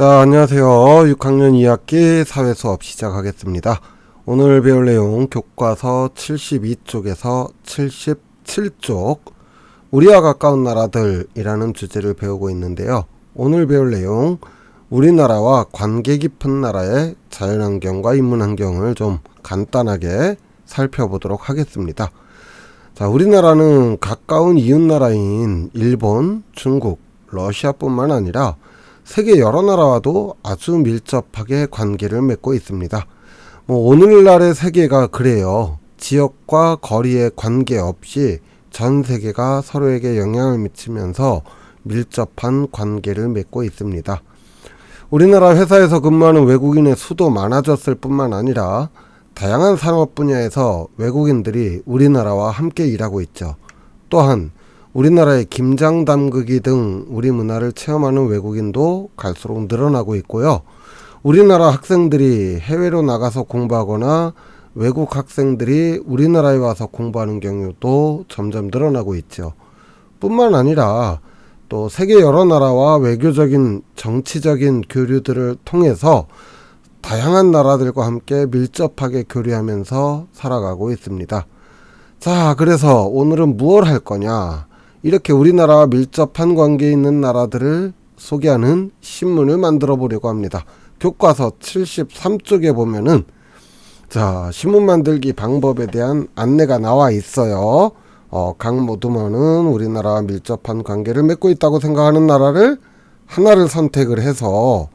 자, 안녕하세요. 6학년 2학기 사회 수업 시작하겠습니다. 오늘 배울 내용 교과서 72쪽에서 77쪽 우리와 가까운 나라들이라는 주제를 배우고 있는데요. 오늘 배울 내용 우리나라와 관계 깊은 나라의 자연환경과 인문환경을 좀 간단하게 살펴보도록 하겠습니다. 자, 우리나라는 가까운 이웃나라인 일본, 중국, 러시아뿐만 아니라 세계 여러 나라와도 아주 밀접하게 관계를 맺고 있습니다. 뭐 오늘날의 세계가 그래요. 지역과 거리에 관계없이 전 세계가 서로에게 영향을 미치면서 밀접한 관계를 맺고 있습니다. 우리나라 회사에서 근무하는 외국인의 수도 많아졌을 뿐만 아니라 다양한 산업 분야에서 외국인들이 우리나라와 함께 일하고 있죠. 또한 우리나라의 김장 담그기 등 우리 문화를 체험하는 외국인도 갈수록 늘어나고 있고요. 우리나라 학생들이 해외로 나가서 공부하거나 외국 학생들이 우리나라에 와서 공부하는 경우도 점점 늘어나고 있죠. 뿐만 아니라 또 세계 여러 나라와 외교적인 정치적인 교류들을 통해서 다양한 나라들과 함께 밀접하게 교류하면서 살아가고 있습니다. 자, 그래서 오늘은 무엇 할 거냐? 이렇게 우리나라와 밀접한 관계에 있는 나라들을 소개하는 신문을 만들어 보려고 합니다. 교과서 73쪽에 보면은 자, 신문 만들기 방법에 대한 안내가 나와 있어요. 어, 각 모두만은 우리나라와 밀접한 관계를 맺고 있다고 생각하는 나라를 하나를 선택을 해서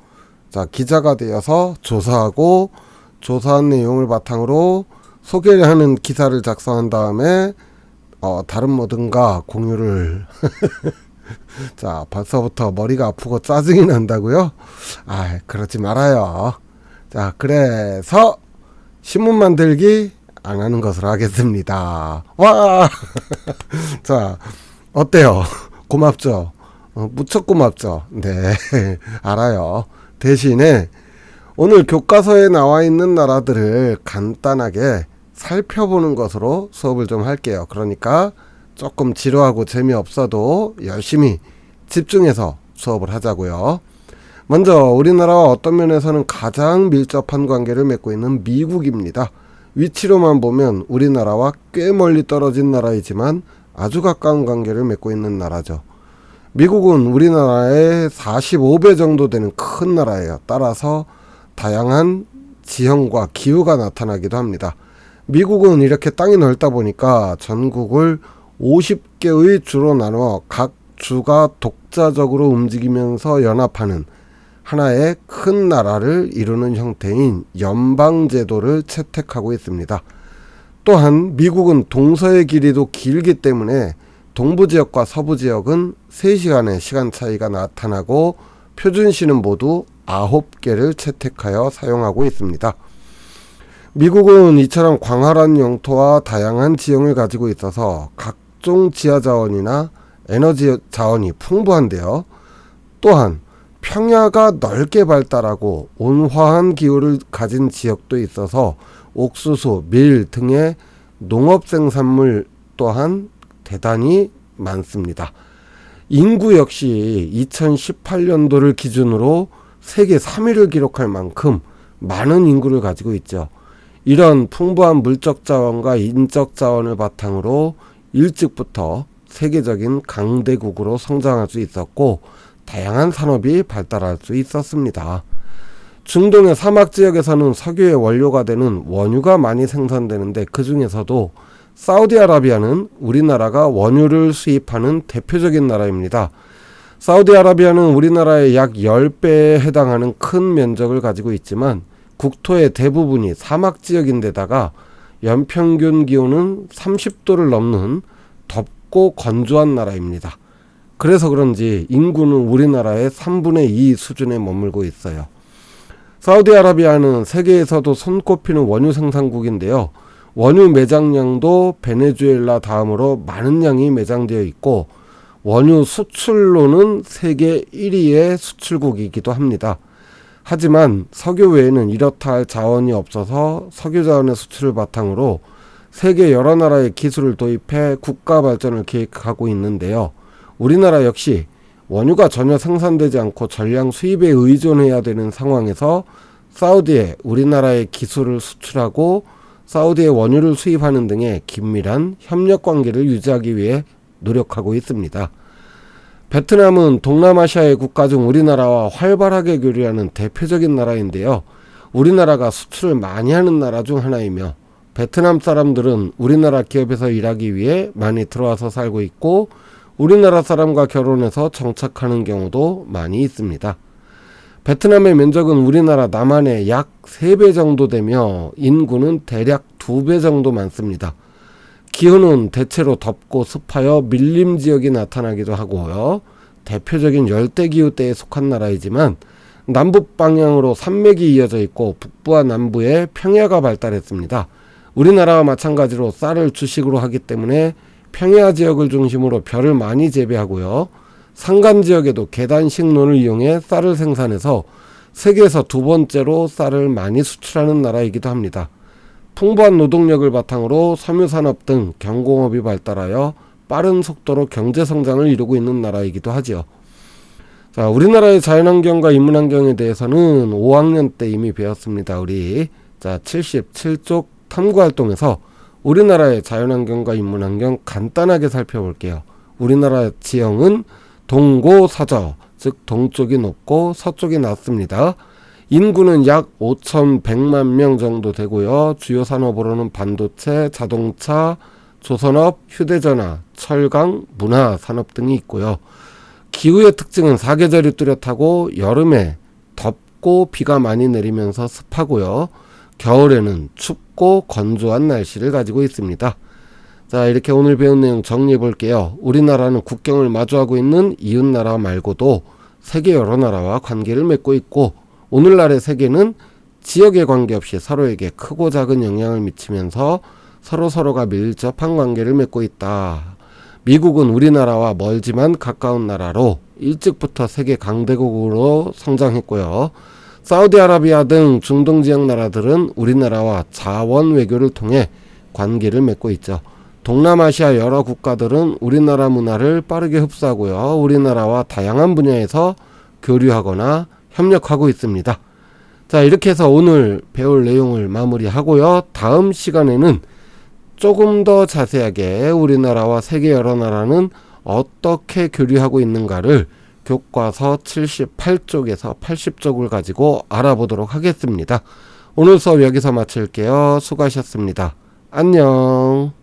자, 기자가 되어서 조사하고 조사한 내용을 바탕으로 소개를 하는 기사를 작성한 다음에 어, 다른 뭐든가 공유를 자 벌써부터 머리가 아프고 짜증이 난다고요? 아 그러지 말아요. 자 그래서 신문 만들기 안 하는 것으로 하겠습니다. 와! 자 어때요? 고맙죠? 어, 무척 고맙죠? 네 알아요. 대신에 오늘 교과서에 나와 있는 나라들을 간단하게 살펴보는 것으로 수업을 좀 할게요. 그러니까 조금 지루하고 재미없어도 열심히 집중해서 수업을 하자고요. 먼저 우리나라와 어떤 면에서는 가장 밀접한 관계를 맺고 있는 미국입니다. 위치로만 보면 우리나라와 꽤 멀리 떨어진 나라이지만 아주 가까운 관계를 맺고 있는 나라죠. 미국은 우리나라의 45배 정도 되는 큰 나라예요. 따라서 다양한 지형과 기후가 나타나기도 합니다. 미국은 이렇게 땅이 넓다 보니까 전국을 50개의 주로 나누어 각 주가 독자적으로 움직이면서 연합하는 하나의 큰 나라를 이루는 형태인 연방제도를 채택하고 있습니다. 또한 미국은 동서의 길이도 길기 때문에 동부 지역과 서부 지역은 3시간의 시간 차이가 나타나고 표준시는 모두 9개를 채택하여 사용하고 있습니다. 미국은 이처럼 광활한 영토와 다양한 지형을 가지고 있어서 각종 지하 자원이나 에너지 자원이 풍부한데요. 또한 평야가 넓게 발달하고 온화한 기후를 가진 지역도 있어서 옥수수, 밀 등의 농업 생산물 또한 대단히 많습니다. 인구 역시 2018년도를 기준으로 세계 3위를 기록할 만큼 많은 인구를 가지고 있죠. 이런 풍부한 물적 자원과 인적 자원을 바탕으로 일찍부터 세계적인 강대국으로 성장할 수 있었고 다양한 산업이 발달할 수 있었습니다. 중동의 사막 지역에서는 석유의 원료가 되는 원유가 많이 생산되는데 그 중에서도 사우디아라비아는 우리나라가 원유를 수입하는 대표적인 나라입니다. 사우디아라비아는 우리나라의 약 10배에 해당하는 큰 면적을 가지고 있지만 국토의 대부분이 사막 지역인데다가 연평균 기온은 30도를 넘는 덥고 건조한 나라입니다. 그래서 그런지 인구는 우리나라의 3분의 2 수준에 머물고 있어요. 사우디아라비아는 세계에서도 손꼽히는 원유 생산국인데요. 원유 매장량도 베네수엘라 다음으로 많은 양이 매장되어 있고 원유 수출로는 세계 1위의 수출국이기도 합니다. 하지만 석유 외에는 이렇다 할 자원이 없어서 석유 자원의 수출을 바탕으로 세계 여러 나라의 기술을 도입해 국가 발전을 계획하고 있는데요. 우리나라 역시 원유가 전혀 생산되지 않고 전량 수입에 의존해야 되는 상황에서 사우디에 우리나라의 기술을 수출하고 사우디의 원유를 수입하는 등의 긴밀한 협력 관계를 유지하기 위해 노력하고 있습니다. 베트남은 동남아시아의 국가 중 우리나라와 활발하게 교류하는 대표적인 나라인데요. 우리나라가 수출을 많이 하는 나라 중 하나이며 베트남 사람들은 우리나라 기업에서 일하기 위해 많이 들어와서 살고 있고 우리나라 사람과 결혼해서 정착하는 경우도 많이 있습니다. 베트남의 면적은 우리나라 남한의 약 3배 정도 되며 인구는 대략 2배 정도 많습니다. 기후는 대체로 덥고 습하여 밀림 지역이 나타나기도 하고요. 대표적인 열대기후대에 속한 나라이지만 남북 방향으로 산맥이 이어져 있고 북부와 남부에 평야가 발달했습니다. 우리나라와 마찬가지로 쌀을 주식으로 하기 때문에 평야 지역을 중심으로 벼를 많이 재배하고요. 산간 지역에도 계단 식론을 이용해 쌀을 생산해서 세계에서 두 번째로 쌀을 많이 수출하는 나라이기도 합니다. 풍부한 노동력을 바탕으로 섬유산업 등 경공업이 발달하여 빠른 속도로 경제 성장을 이루고 있는 나라이기도 하지요. 자, 우리나라의 자연환경과 인문환경에 대해서는 5학년 때 이미 배웠습니다. 우리 자 77쪽 탐구활동에서 우리나라의 자연환경과 인문환경 간단하게 살펴볼게요. 우리나라 지형은 동고서저, 즉 동쪽이 높고 서쪽이 낮습니다. 인구는 약 5,100만 명 정도 되고요. 주요 산업으로는 반도체, 자동차, 조선업, 휴대전화, 철강, 문화 산업 등이 있고요. 기후의 특징은 사계절이 뚜렷하고 여름에 덥고 비가 많이 내리면서 습하고요. 겨울에는 춥고 건조한 날씨를 가지고 있습니다. 자, 이렇게 오늘 배운 내용 정리해 볼게요. 우리나라는 국경을 마주하고 있는 이웃 나라 말고도 세계 여러 나라와 관계를 맺고 있고 오늘날의 세계는 지역에 관계없이 서로에게 크고 작은 영향을 미치면서 서로 서로가 밀접한 관계를 맺고 있다. 미국은 우리나라와 멀지만 가까운 나라로 일찍부터 세계 강대국으로 성장했고요. 사우디아라비아 등 중동 지역 나라들은 우리나라와 자원 외교를 통해 관계를 맺고 있죠. 동남아시아 여러 국가들은 우리나라 문화를 빠르게 흡수하고요. 우리나라와 다양한 분야에서 교류하거나 협력하고 있습니다. 자, 이렇게 해서 오늘 배울 내용을 마무리하고요. 다음 시간에는 조금 더 자세하게 우리나라와 세계 여러 나라는 어떻게 교류하고 있는가를 교과서 78쪽에서 80쪽을 가지고 알아보도록 하겠습니다. 오늘 수업 여기서 마칠게요. 수고하셨습니다. 안녕.